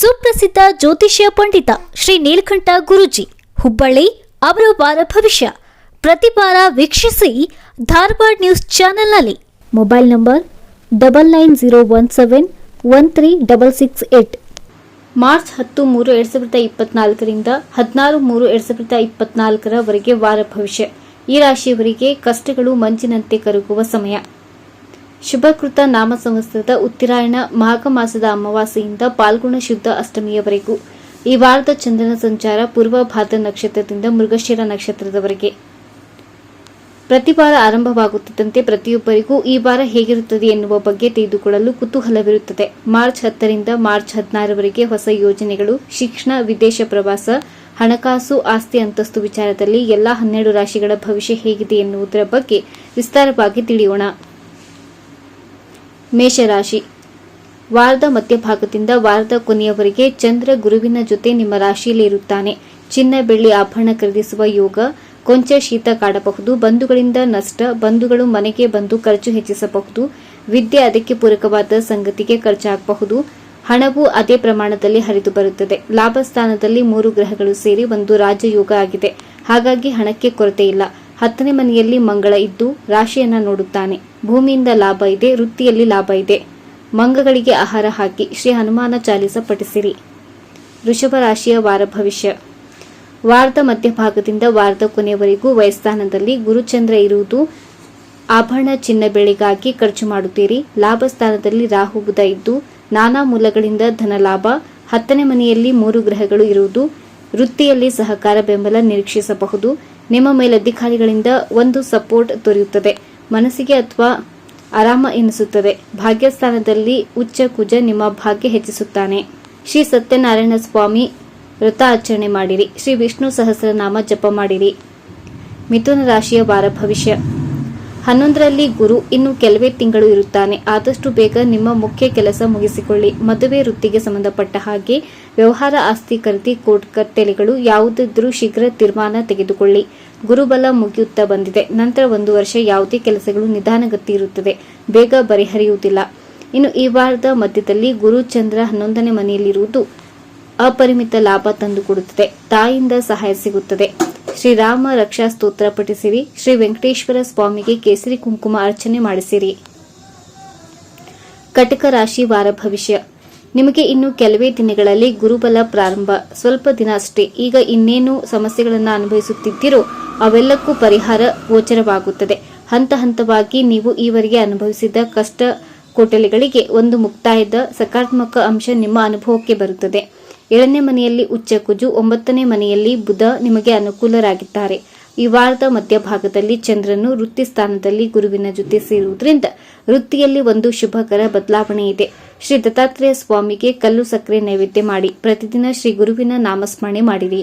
ಸುಪ್ರಸಿದ್ಧ ಜ್ಯೋತಿಷ್ಯ ಪಂಡಿತ ಶ್ರೀ ನೀಲಕಂಠ ಗುರುಜಿ. ಹುಬ್ಬಳ್ಳಿ, ಅವರ ವಾರ ಭವಿಷ್ಯ. ಪ್ರತಿ ವಾರ ವೀಕ್ಷಿಸಿ ಧಾರವಾಡ ನ್ಯೂಸ್ ಚಾನೆಲ್ನಲ್ಲಿ. Mobile number double nine zero one seven one three double six eight March ಹತ್ತು ಮೂರು ಎರಡ್ ಸಾವಿರದ ಇಪ್ಪತ್ನಾಲ್ಕರಿಂದ ಹದಿನಾರು ಮೂರು ಎರಡ್ ಸಾವಿರದ ಇಪ್ಪತ್ನಾಲ್ಕರವರೆಗೆ ವಾರ ಭವಿಷ್ಯ. ಈ ರಾಶಿಯವರಿಗೆ ಕಷ್ಟಗಳು ಮಂಜಿನಂತೆ ಕರಗುವ ಸಮಯ. ಶುಭಕೃತ ನಾಮ ಸಂವತ್ಸರದ ಉತ್ತರಾಯಣ ಮಾಘ ಮಾಸದ ಅಮಾವಾಸ್ಯೆಯಿಂದ ಪಾಲ್ಗುಣ ಶುದ್ಧ ಅಷ್ಟಮಿಯವರೆಗೂ. ಈ ವಾರದ ಚಂದ್ರನ ಸಂಚಾರ ಪೂರ್ವ ಭಾದ್ರ ನಕ್ಷತ್ರದಿಂದ ಮೃಗಶಿರ ನಕ್ಷತ್ರದವರೆಗೆ. ಪ್ರತಿ ವಾರ ಆರಂಭವಾಗುತ್ತಿದ್ದಂತೆ ಪ್ರತಿಯೊಬ್ಬರಿಗೂ ಈ ವಾರ ಹೇಗಿರುತ್ತದೆ ಎನ್ನುವ ಬಗ್ಗೆ ತಿಳಿದುಕೊಳ್ಳಲು ಕುತೂಹಲವಿರುತ್ತದೆ. ಮಾರ್ಚ್ ಹತ್ತರಿಂದ ಮಾರ್ಚ್ ಹದಿನಾರವರೆಗೆ ಹೊಸ ಯೋಜನೆಗಳು, ಶಿಕ್ಷಣ, ವಿದೇಶ ಪ್ರವಾಸ, ಹಣಕಾಸು, ಆಸ್ತಿ ಅಂತಸ್ತು ವಿಚಾರದಲ್ಲಿ ಎಲ್ಲಾ ಹನ್ನೆರಡು ರಾಶಿಗಳ ಭವಿಷ್ಯ ಹೇಗಿದೆ ಎನ್ನುವುದರ ಬಗ್ಗೆ ವಿಸ್ತಾರವಾಗಿ ತಿಳಿಯೋಣ. ಮೇಷರಾಶಿ. ವಾರದ ಮಧ್ಯಭಾಗದಿಂದ ವಾರದ ಕೊನೆಯವರೆಗೆ ಚಂದ್ರ ಗುರುವಿನ ಜೊತೆ ನಿಮ್ಮ ರಾಶಿಯಲ್ಲಿ ಇರುತ್ತಾನೆ. ಚಿನ್ನ, ಬೆಳ್ಳಿ, ಆಭರಣ ಖರೀದಿಸುವ ಯೋಗ, ಕೊಂಚ ಶೀತ ಕಾಡಬಹುದು. ಬಂಧುಗಳಿಂದ ನಷ್ಟ, ಬಂಧುಗಳು ಮನೆಗೆ ಬಂದು ಖರ್ಚು ಹೆಚ್ಚಿಸಬಹುದು. ವಿದ್ಯೆ ಅದಕ್ಕೆ ಪೂರಕವಾದ ಸಂಗತಿಗೆ ಖರ್ಚಾಗಬಹುದು. ಹಣವು ಅದೇ ಪ್ರಮಾಣದಲ್ಲಿ ಹರಿದು ಬರುತ್ತದೆ. ಲಾಭ ಸ್ಥಾನದಲ್ಲಿ ಮೂರು ಗ್ರಹಗಳು ಸೇರಿ ಒಂದು ರಾಜಯೋಗ ಆಗಿದೆ. ಹಾಗಾಗಿ ಹಣಕ್ಕೆ ಕೊರತೆ ಇಲ್ಲ. ಹತ್ತನೇ ಮನೆಯಲ್ಲಿ ಮಂಗಳ ಇದ್ದು ರಾಶಿಯನ್ನ ನೋಡುತ್ತಾನೆ. ಭೂಮಿಯಿಂದ ಲಾಭ ಇದೆ, ವೃತ್ತಿಯಲ್ಲಿ ಲಾಭ ಇದೆ. ಮಂಗಗಳಿಗೆ ಆಹಾರ ಹಾಕಿ ಶ್ರೀ ಹನುಮಾನ ಚಾಲಿಸ ಪಠಿಸಿರಿ. ವೃಷಭ ರಾಶಿಯ ವಾರ ಭವಿಷ್ಯ. ವಾರದ ಮಧ್ಯಭಾಗದಿಂದ ವಾರದ ಕೊನೆಯವರೆಗೂ ವಯಸ್ಥಾನದಲ್ಲಿ ಗುರುಚಂದ್ರ ಇರುವುದು ಆಭರಣ ಚಿನ್ನ ಬೆಳೆಗಾಗಿ ಖರ್ಚು ಮಾಡುತ್ತೀರಿ. ಲಾಭ ಸ್ಥಾನದಲ್ಲಿ ರಾಹು ಬುಧ ಇದ್ದು ನಾನಾ ಮೂಲಗಳಿಂದ ಧನ ಲಾಭ, ಹತ್ತನೇ ಮನೆಯಲ್ಲಿ ಮೂರು ಗ್ರಹಗಳು ಇರುವುದು, ವೃತ್ತಿಯಲ್ಲಿ ಸಹಕಾರ ಬೆಂಬಲ ನಿರೀಕ್ಷಿಸಬಹುದು. ನಿಮ್ಮ ಮೇಲಧಿಕಾರಿಗಳಿಂದ ಒಂದು ಸಪೋರ್ಟ್ ದೊರೆಯುತ್ತದೆ. ಮನಸ್ಸಿಗೆ ಅಥವಾ ಆರಾಮ ಎನಿಸುತ್ತದೆ. ಭಾಗ್ಯಸ್ಥಾನದಲ್ಲಿ ಉಚ್ಚ ಕುಜ ನಿಮ್ಮ ಭಾಗ್ಯ ಹೆಚ್ಚಿಸುತ್ತಾನೆ. ಶ್ರೀ ಸತ್ಯನಾರಾಯಣ ಸ್ವಾಮಿ ವ್ರತ ಆಚರಣೆ ಮಾಡಿರಿ. ಶ್ರೀ ವಿಷ್ಣು ಸಹಸ್ರನಾಮ ಜಪ ಮಾಡಿರಿ. ಮಿಥುನ ರಾಶಿಯ ವಾರ ಭವಿಷ್ಯ. ಹನ್ನೊಂದರಲ್ಲಿ ಗುರು ಇನ್ನು ಕೆಲವೇ ತಿಂಗಳು ಇರುತ್ತಾನೆ. ಆದಷ್ಟು ಬೇಗ ನಿಮ್ಮ ಮುಖ್ಯ ಕೆಲಸ ಮುಗಿಸಿಕೊಳ್ಳಿ. ಮದುವೆ ವೃತ್ತಿಗೆ ಸಂಬಂಧಪಟ್ಟ ಹಾಗೆ ವ್ಯವಹಾರ ಆಸ್ತಿ ಖರೀದಿ ಕೋರ್ಟ್ ಕಟ್ಟೆಲೆಗಳು ಯಾವುದಿದ್ರೂ ಶೀಘ್ರ ತೀರ್ಮಾನ ತೆಗೆದುಕೊಳ್ಳಿ. ಗುರುಬಲ ಮುಗಿಯುತ್ತಾ ಬಂದಿದೆ. ನಂತರ ಒಂದು ವರ್ಷ ಯಾವುದೇ ಕೆಲಸಗಳು ನಿಧಾನಗತಿ ಇರುತ್ತದೆ. ಬೇಗ ಬರಿಹರಿಯುವುದಿಲ್ಲ. ಇನ್ನು ಈ ವಾರದ ಮಧ್ಯದಲ್ಲಿ ಗುರು ಚಂದ್ರ ಹನ್ನೊಂದನೇ ಮನೆಯಲ್ಲಿರುವುದು ಅಪರಿಮಿತ ಲಾಭ ತಂದುಕೊಡುತ್ತದೆ. ತಾಯಿಯಿಂದ ಸಹಾಯ ಸಿಗುತ್ತದೆ. ಶ್ರೀರಾಮ ರಕ್ಷಾ ಸ್ತೋತ್ರ ಪಠಿಸಿರಿ. ಶ್ರೀ ವೆಂಕಟೇಶ್ವರ ಸ್ವಾಮಿಗೆ ಕೇಸರಿ ಕುಂಕುಮ ಅರ್ಚನೆ ಮಾಡಿಸಿರಿ. ಕಟಕ ರಾಶಿ ವಾರ ಭವಿಷ್ಯ. ನಿಮಗೆ ಇನ್ನು ಕೆಲವೇ ದಿನಗಳಲ್ಲಿ ಗುರುಬಲ ಪ್ರಾರಂಭ. ಸ್ವಲ್ಪ ದಿನ ಅಷ್ಟೇ. ಈಗ ಇನ್ನೇನು ಸಮಸ್ಯೆಗಳನ್ನು ಅನುಭವಿಸುತ್ತಿದ್ದೀರೋ ಅವೆಲ್ಲಕ್ಕೂ ಪರಿಹಾರ ಗೋಚರವಾಗುತ್ತದೆ. ಹಂತ ಹಂತವಾಗಿ ನೀವು ಈವರೆಗೆ ಅನುಭವಿಸಿದ ಕಷ್ಟ ಕೋಟಲೆಗಳಿಗೆ ಒಂದು ಮುಕ್ತಾಯದ ಸಕಾರಾತ್ಮಕ ಅಂಶ ನಿಮ್ಮ ಅನುಭವಕ್ಕೆ ಬರುತ್ತದೆ. ಏಳನೇ ಮನೆಯಲ್ಲಿ ಉಚ್ಚ ಕುಜು, ಒಂಬತ್ತನೇ ಮನೆಯಲ್ಲಿ ಬುಧ ನಿಮಗೆ ಅನುಕೂಲರಾಗಿದ್ದಾರೆ. ಈ ವಾರದ ಮಧ್ಯಭಾಗದಲ್ಲಿ ಚಂದ್ರನು ವೃತ್ತಿ ಸ್ಥಾನದಲ್ಲಿ ಗುರುವಿನ ಜೊತೆ ಸೇರುವುದರಿಂದ ವೃತ್ತಿಯಲ್ಲಿ ಒಂದು ಶುಭಕರ ಬದಲಾವಣೆ ಇದೆ. ಶ್ರೀ ದತ್ತಾತ್ರೇಯ ಸ್ವಾಮಿಗೆ ಕಲ್ಲು ಸಕ್ಕರೆ ನೈವೇದ್ಯ ಮಾಡಿ, ಪ್ರತಿದಿನ ಶ್ರೀ ಗುರುವಿನ ನಾಮಸ್ಮರಣೆ ಮಾಡಿರಿ.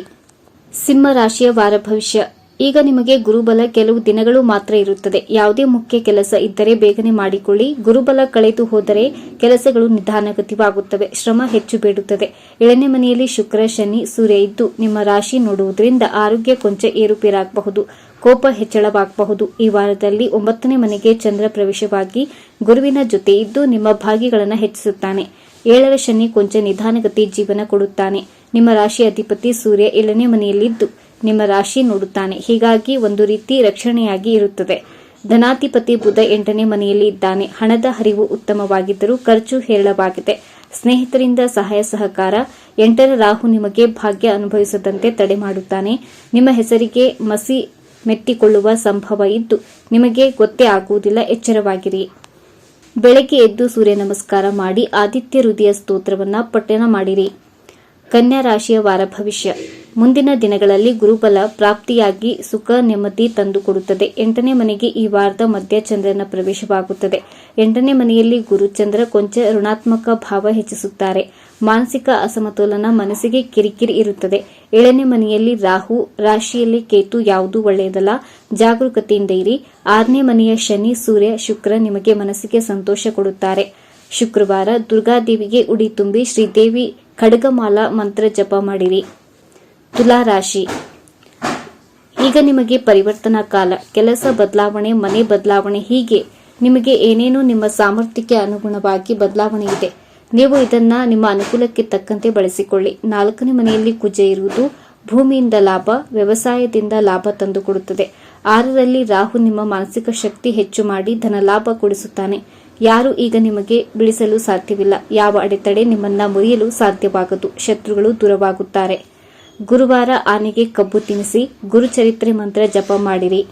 ಸಿಂಹ ರಾಶಿಯ ವಾರ ಭವಿಷ್ಯ. ಈಗ ನಿಮಗೆ ಗುರುಬಲ ಕೆಲವು ದಿನಗಳು ಮಾತ್ರ ಇರುತ್ತದೆ. ಯಾವುದೇ ಮುಖ್ಯ ಕೆಲಸ ಇದ್ದರೆ ಬೇಗನೆ ಮಾಡಿಕೊಳ್ಳಿ. ಗುರುಬಲ ಕಳೆದು ಹೋದರೆ ಕೆಲಸಗಳು ನಿಧಾನಗತಿವಾಗುತ್ತವೆ. ಶ್ರಮ ಹೆಚ್ಚು ಬೇಡುತ್ತದೆ. ಏಳನೇ ಮನೆಯಲ್ಲಿ ಶುಕ್ರ, ಶನಿ, ಸೂರ್ಯ ಇದ್ದು ನಿಮ್ಮ ರಾಶಿ ನೋಡುವುದರಿಂದ ಆರೋಗ್ಯ ಕೊಂಚ ಏರುಪೇರಾಗಬಹುದು. ಕೋಪ ಹೆಚ್ಚಳವಾಗಬಹುದು. ಈ ವಾರದಲ್ಲಿ ಒಂಬತ್ತನೇ ಮನೆಗೆ ಚಂದ್ರ ಪ್ರವೇಶವಾಗಿ ಗುರುವಿನ ಜೊತೆ ಇದ್ದು ನಿಮ್ಮ ಭಾಗ್ಯಗಳನ್ನು ಹೆಚ್ಚಿಸುತ್ತಾನೆ. ಏಳರ ಶನಿ ಕೊಂಚ ನಿಧಾನಗತಿ ಜೀವನ ಕೊಡುತ್ತಾನೆ. ನಿಮ್ಮ ರಾಶಿ ಅಧಿಪತಿ ಸೂರ್ಯ ಏಳನೇ ಮನೆಯಲ್ಲಿದ್ದು ನಿಮ್ಮ ರಾಶಿ ನೋಡುತ್ತಾನೆ. ಹೀಗಾಗಿ ಒಂದು ರೀತಿ ರಕ್ಷಣೆಯಾಗಿ ಇರುತ್ತದೆ. ಧನಾಧಿಪತಿ ಬುಧ ಎಂಟನೇ ಮನೆಯಲ್ಲಿ ಇದ್ದಾನೆ. ಹಣದ ಹರಿವು ಉತ್ತಮವಾಗಿದ್ದರೂ ಖರ್ಚು ಹೇರಳವಾಗಿದೆ. ಸ್ನೇಹಿತರಿಂದ ಸಹಾಯ ಸಹಕಾರ. ಎಂಟರ ರಾಹು ನಿಮಗೆ ಭಾಗ್ಯ ಅನುಭವಿಸದಂತೆ ತಡೆ ಮಾಡುತ್ತಾನೆ. ನಿಮ್ಮ ಹೆಸರಿಗೆ ಮಸಿ ಮೆತ್ತಿಕೊಳ್ಳುವ ಸಂಭವ ಇದ್ದು ನಿಮಗೆ ಗೊತ್ತೇ ಆಗುವುದಿಲ್ಲ, ಎಚ್ಚರವಾಗಿರಿ. ಬೆಳಗ್ಗೆ ಎದ್ದು ಸೂರ್ಯ ನಮಸ್ಕಾರ ಮಾಡಿ ಆದಿತ್ಯ ಹೃದಯ ಸ್ತೋತ್ರವನ್ನ ಪಠಣ ಮಾಡಿರಿ. ಕನ್ಯಾ ರಾಶಿಯ ವಾರ ಭವಿಷ್ಯ. ಮುಂದಿನ ದಿನಗಳಲ್ಲಿ ಗುರುಬಲ, ಪ್ರಾಪ್ತಿಯಾಗಿ ಸುಖ, ನೆಮ್ಮದಿ ತಂದುಕೊಡುತ್ತದೆ. ಎಂಟನೇ ಮನೆಗೆ ಈ ವಾರದ ಮಧ್ಯ ಚಂದ್ರನ ಪ್ರವೇಶವಾಗುತ್ತದೆ. ಎಂಟನೇ ಮನೆಯಲ್ಲಿ ಗುರುಚಂದ್ರ ಕೊಂಚ ಋಣಾತ್ಮಕ ಭಾವ ಹೆಚ್ಚಿಸುತ್ತಾರೆ. ಮಾನಸಿಕ ಅಸಮತೋಲನ ಮನಸ್ಸಿಗೆ ಕಿರಿಕಿರಿ ಇರುತ್ತದೆ. ಏಳನೇ ಮನೆಯಲ್ಲಿ ರಾಹು, ರಾಶಿಯಲ್ಲಿ ಕೇತು ಯಾವುದೂ ಒಳ್ಳೆಯದಲ್ಲ? ಜಾಗರೂಕತೆಯಿಂದ ಇರಿ. ಆರನೇ ಮನೆಯ ಶನಿ, ಸೂರ್ಯ, ಶುಕ್ರ ನಿಮಗೆ ಮನಸ್ಸಿಗೆ ಸಂತೋಷ ಕೊಡುತ್ತಾರೆ. ಶುಕ್ರವಾರ ದುರ್ಗಾದೇವಿಗೆ ಉಡಿ ತುಂಬಿ ಶ್ರೀದೇವಿ ಖಡ್ಗಮಾಲ ಮಂತ್ರ ಜಪ ಮಾಡಿರಿ. ತುಲಾ ರಾಶಿ. ಈಗ ನಿಮಗೆ ಪರಿವರ್ತನಾ ಕಾಲ. ಕೆಲಸ ಬದಲಾವಣೆ, ಮನೆ ಬದಲಾವಣೆ ಹೀಗೆ ನಿಮಗೆ ಏನೇನು ನಿಮ್ಮ ಸಾಮರ್ಥ್ಯಕ್ಕೆ ಅನುಗುಣವಾಗಿ ಬದಲಾವಣೆ ಇದೆ. ನೀವು ಇದನ್ನ ನಿಮ್ಮ ಅನುಕೂಲಕ್ಕೆ ತಕ್ಕಂತೆ ಬಳಸಿಕೊಳ್ಳಿ. ನಾಲ್ಕನೇ ಮನೆಯಲ್ಲಿ ಕುಜ ಇರುವುದು ಭೂಮಿಯಿಂದ ಲಾಭ, ವ್ಯವಸಾಯದಿಂದ ಲಾಭ ತಂದುಕೊಡುತ್ತದೆ. ಆರರಲ್ಲಿ ರಾಹು ನಿಮ್ಮ ಮಾನಸಿಕ ಶಕ್ತಿ ಹೆಚ್ಚು ಮಾಡಿ ಧನ ಲಾಭ ಕೊಡಿಸುತ್ತಾನೆ. ಯಾರು ಈಗ ನಿಮಗೆ ಬಿಡಿಸಲು ಸಾಧ್ಯವಿಲ್ಲ. ಯಾವ ಅಡೆತಡೆ ನಿಮ್ಮನ್ನ ಮುರಿಯಲು ಸಾಧ್ಯವಾಗದು. ಶತ್ರುಗಳು ದೂರವಾಗುತ್ತಾರೆ. ಗುರುವಾರ ಆನೆಗೆ ಕಬ್ಬು ತಿನ್ನಿಸಿ ಗುರುಚರಿತ್ರೆ ಮಂತ್ರ ಜಪ ಮಾಡಿರಿ.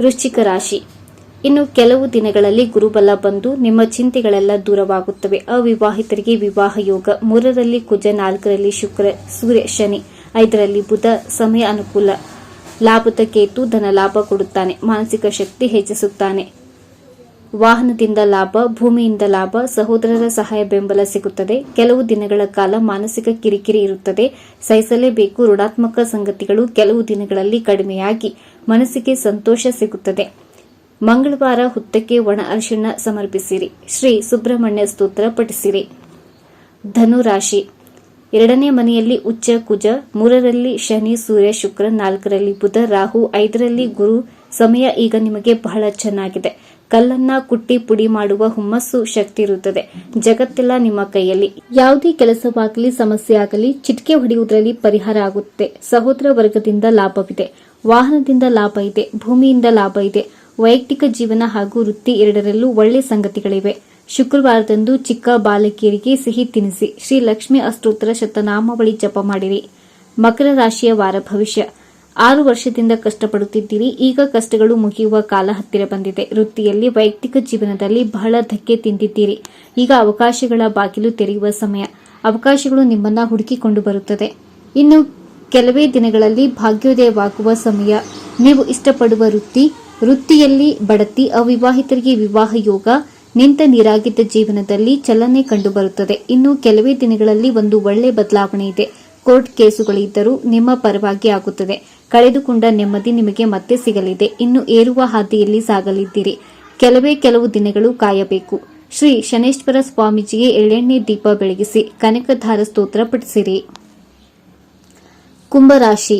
ವೃಶ್ಚಿಕ ರಾಶಿ. ಇನ್ನು ಕೆಲವು ದಿನಗಳಲ್ಲಿ ಗುರುಬಲ ಬಂದು ನಿಮ್ಮ ಚಿಂತೆಗಳೆಲ್ಲ ದೂರವಾಗುತ್ತವೆ. ಅವಿವಾಹಿತರಿಗೆ ವಿವಾಹ ಯೋಗ. ಮೂರರಲ್ಲಿ ಕುಜ, ನಾಲ್ಕರಲ್ಲಿ ಶುಕ್ರ, ಸೂರ್ಯ, ಶನಿ, ಐದರಲ್ಲಿ ಬುಧ, ಸಮಯ ಅನುಕೂಲ. ಲಾಭದ ಕೇತು ಧನ ಲಾಭ ಕೊಡುತ್ತಾನೆ. ಮಾನಸಿಕ ಶಕ್ತಿ ಹೆಚ್ಚಿಸುತ್ತಾನೆ. ವಾಹನದಿಂದ ಲಾಭ, ಭೂಮಿಯಿಂದ ಲಾಭ, ಸಹೋದರರ ಸಹಾಯ ಬೆಂಬಲ ಸಿಗುತ್ತದೆ. ಕೆಲವು ದಿನಗಳ ಕಾಲ ಮಾನಸಿಕ ಕಿರಿಕಿರಿ ಇರುತ್ತದೆ. ಸಹಿಸಲೇಬೇಕು. ಋಣಾತ್ಮಕ ಸಂಗತಿಗಳು ಕೆಲವು ದಿನಗಳಲ್ಲಿ ಕಡಿಮೆಯಾಗಿ ಮನಸ್ಸಿಗೆ ಸಂತೋಷ ಸಿಗುತ್ತದೆ. ಮಂಗಳವಾರ ಹುತ್ತಕ್ಕೆ ಒಣ ಅರಿಶಿಣ ಸಮರ್ಪಿಸಿರಿ. ಶ್ರೀ ಸುಬ್ರಹ್ಮಣ್ಯ ಸ್ತೋತ್ರ ಪಠಿಸಿರಿ. ಧನು ರಾಶಿ ಎರಡನೇ ಮನೆಯಲ್ಲಿ ಉಚ್ಚ ಕುಜ, ಮೂರರಲ್ಲಿ ಶನಿ, ಸೂರ್ಯ, ಶುಕ್ರ, ನಾಲ್ಕರಲ್ಲಿ ಬುಧ, ರಾಹು, ಐದರಲ್ಲಿ ಗುರು. ಸಮಯ ಈಗ ನಿಮಗೆ ಬಹಳ ಚೆನ್ನಾಗಿದೆ. ಕಲ್ಲನ್ನ ಕುಟ್ಟಿ ಪುಡಿ ಮಾಡುವ ಹುಮ್ಮಸ್ಸು ಶಕ್ತಿ ಇರುತ್ತದೆ. ಜಗತ್ತೆಲ್ಲ ನಿಮ್ಮ ಕೈಯಲ್ಲಿ. ಯಾವುದೇ ಕೆಲಸವಾಗಲಿ ಸಮಸ್ಯೆ ಆಗಲಿ ಚಿಟಿಕೆ ಹೊಡೆಯುವುದರಲ್ಲಿ ಪರಿಹಾರ ಆಗುತ್ತೆ. ಸಹೋದರ ವರ್ಗದಿಂದ ಲಾಭವಿದೆ. ವಾಹನದಿಂದ ಲಾಭ ಇದೆ. ಭೂಮಿಯಿಂದ ಲಾಭ ಇದೆ. ವೈಯಕ್ತಿಕ ಜೀವನ ಹಾಗೂ ವೃತ್ತಿ ಎರಡರಲ್ಲೂ ಒಳ್ಳೆ ಸಂಗತಿಗಳಿವೆ. ಶುಕ್ರವಾರದಂದು ಚಿಕ್ಕ ಬಾಲಕಿಯರಿಗೆ ಸಿಹಿ ತಿನಿಸಿ. ಶ್ರೀ ಲಕ್ಷ್ಮಿ ಅಷ್ಟೋತ್ತರ ಶತನಾಮಾವಳಿ ಜಪ ಮಾಡಿರಿ. ಮಕರ ರಾಶಿಯ ವಾರ ಭವಿಷ್ಯ. ಆರು ವರ್ಷದಿಂದ ಕಷ್ಟಪಡುತ್ತಿದ್ದೀರಿ. ಈಗ ಕಷ್ಟಗಳು ಮುಗಿಯುವ ಕಾಲ ಹತ್ತಿರ ಬಂದಿದೆ. ವೃತ್ತಿಯಲ್ಲಿ ವೈಯಕ್ತಿಕ ಜೀವನದಲ್ಲಿ ಬಹಳ ಧಕ್ಕೆ ತಿಂದಿದ್ದೀರಿ. ಈಗ ಅವಕಾಶಗಳ ಬಾಗಿಲು ತೆರೆಯುವ ಸಮಯ. ಅವಕಾಶಗಳು ನಿಮ್ಮನ್ನ ಹುಡುಕಿಕೊಂಡು ಬರುತ್ತದೆ. ಇನ್ನು ಕೆಲವೇ ದಿನಗಳಲ್ಲಿ ಭಾಗ್ಯೋದಯವಾಗುವ ಸಮಯ. ನೀವು ಇಷ್ಟಪಡುವ ವೃತ್ತಿ. ವೃತ್ತಿಯಲ್ಲಿ ಬಡತಿ, ಅವಿವಾಹಿತರಿಗೆ ವಿವಾಹ ಯೋಗ, ನಿಂತ ನೀರಾಗಿದ್ದ ಜೀವನದಲ್ಲಿ ಚಲನೆ ಕಂಡುಬರುತ್ತದೆ. ಇನ್ನು ಕೆಲವೇ ದಿನಗಳಲ್ಲಿ ಒಂದು ಒಳ್ಳೆ ಬದಲಾವಣೆ ಇದೆ. ಕೋರ್ಟ್ ಕೇಸುಗಳಿದ್ದರೂ ನಿಮ್ಮ ಪರವಾಗಿ ಆಗುತ್ತದೆ. ಕಳೆದುಕೊಂಡ ನೆಮ್ಮದಿ ನಿಮಗೆ ಮತ್ತೆ ಸಿಗಲಿದೆ. ಇನ್ನು ಏರುವ ಹಾದಿಯಲ್ಲಿ ಸಾಗಲಿದ್ದೀರಿ. ಕೆಲವೇ ಕೆಲವು ದಿನಗಳು ಕಾಯಬೇಕು. ಶ್ರೀ ಶನೇಶ್ವರ ಸ್ವಾಮೀಜಿಗೆ ಎಳ್ಳೆಣ್ಣೆ ದೀಪ ಬೆಳಗಿಸಿ ಕನಕಧಾರ ಸ್ತೋತ್ರ ಪಠಿಸಿರಿ. ಕುಂಭರಾಶಿ.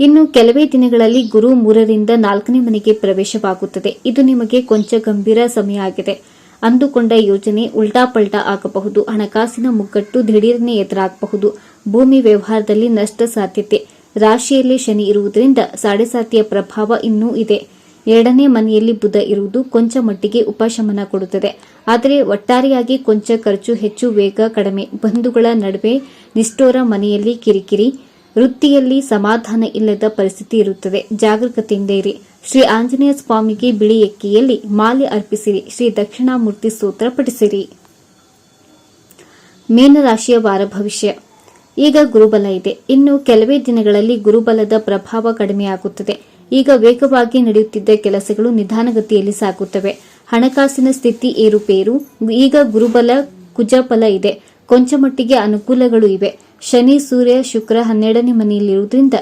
ಇನ್ನು ಕೆಲವೇ ದಿನಗಳಲ್ಲಿ ಗುರು ಮೂರರಿಂದ ನಾಲ್ಕನೇ ಮನೆಗೆ ಪ್ರವೇಶವಾಗುತ್ತದೆ. ಇದು ನಿಮಗೆ ಕೊಂಚ ಗಂಭೀರ ಸಮಯ ಆಗಿದೆ. ಅಂದುಕೊಂಡ ಯೋಜನೆ ಉಲ್ಟಾ ಪಲ್ಟಾ ಆಗಬಹುದು. ಹಣಕಾಸಿನ ಮುಗ್ಗಟ್ಟು ದಿಢೀರನೆ ಎದುರಾಗಬಹುದು. ಭೂಮಿ ವ್ಯವಹಾರದಲ್ಲಿ ನಷ್ಟ ಸಾಧ್ಯತೆ. ರಾಶಿಯಲ್ಲಿ ಶನಿ ಇರುವುದರಿಂದ ಸಾಡೆಸಾತಿಯ ಪ್ರಭಾವ ಇನ್ನೂ ಇದೆ. ಎರಡನೇ ಮನೆಯಲ್ಲಿ ಬುಧ ಇರುವುದು ಕೊಂಚ ಮಟ್ಟಿಗೆ ಉಪಶಮನ ಕೊಡುತ್ತದೆ. ಆದರೆ ಒಟ್ಟಾರೆಯಾಗಿ ಕೊಂಚ ಖರ್ಚು ಹೆಚ್ಚು, ವೇಗ ಕಡಿಮೆ. ಬಂಧುಗಳ ನಡುವೆ ನಿಷ್ಠೋರ ಮನೆಯಲ್ಲಿ ಕಿರಿಕಿರಿ. ವೃತ್ತಿಯಲ್ಲಿ ಸಮಾಧಾನ ಇಲ್ಲದ ಪರಿಸ್ಥಿತಿ ಇರುತ್ತದೆ. ಜಾಗರೂಕತೆಯಿಂದ ಇರಿ. ಶ್ರೀ ಆಂಜನೇಯ ಸ್ವಾಮಿಗೆ ಬಿಳಿ ಎಕ್ಕಿಯಲ್ಲಿ ಮಾಲೆ ಅರ್ಪಿಸಿರಿ. ಶ್ರೀ ದಕ್ಷಿಣಾಮೂರ್ತಿ ಸೂತ್ರ ಪಠಿಸಿರಿ. ಮೀನರಾಶಿಯ ವಾರ ಭವಿಷ್ಯ. ಈಗ ಗುರುಬಲ ಇದೆ. ಇನ್ನು ಕೆಲವೇ ದಿನಗಳಲ್ಲಿ ಗುರುಬಲದ ಪ್ರಭಾವ ಕಡಿಮೆಯಾಗುತ್ತದೆ. ಈಗ ವೇಗವಾಗಿ ನಡೆಯುತ್ತಿದ್ದ ಕೆಲಸಗಳು ನಿಧಾನಗತಿಯಲ್ಲಿ ಸಾಗುತ್ತವೆ. ಹಣಕಾಸಿನ ಸ್ಥಿತಿ ಏರುಪೇರು, ಈಗ ಗುರುಬಲ, ಕುಜಫಲ ಇದೆ. ಕೊಂಚ ಮಟ್ಟಿಗೆ ಅನುಕೂಲಗಳು ಇವೆ. ಶನಿ, ಸೂರ್ಯ, ಶುಕ್ರ ಹನ್ನೆರಡನೇ ಮನೆಯಲ್ಲಿರುವುದರಿಂದ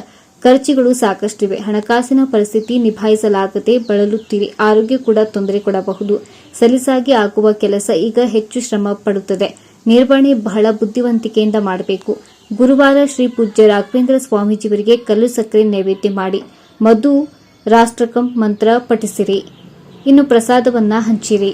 ಖರ್ಚುಗಳು ಸಾಕಷ್ಟಿವೆ. ಹಣಕಾಸಿನ ಪರಿಸ್ಥಿತಿ ನಿಭಾಯಿಸಲಾಗದೆ ಬಳಲುತ್ತೀರಿ ಆರೋಗ್ಯ ಕೂಡ ತೊಂದರೆ ಕೊಡಬಹುದು. ಸಲೀಸಾಗಿ ಆಗುವ ಕೆಲಸ ಈಗ ಹೆಚ್ಚು ಶ್ರಮ ಪಡುತ್ತದೆ. ನಿರ್ವಹಣೆ ಬಹಳ ಬುದ್ಧಿವಂತಿಕೆಯಿಂದ ಮಾಡಬೇಕು. ಗುರುವಾರ ಶ್ರೀ ಪೂಜ್ಯ ರಾಘವೇಂದ್ರ ಸ್ವಾಮೀಜಿಯವರಿಗೆ ಕಲ್ಲು ಸಕ್ಕರೆ ನೈವೇದ್ಯ ಮಾಡಿ ಮಧು ರಾಷ್ಟ್ರಕಂ ಮಂತ್ರ ಪಠಿಸಿರಿ. ಇನ್ನು ಪ್ರಸಾದವನ್ನ ಹಂಚಿರಿ.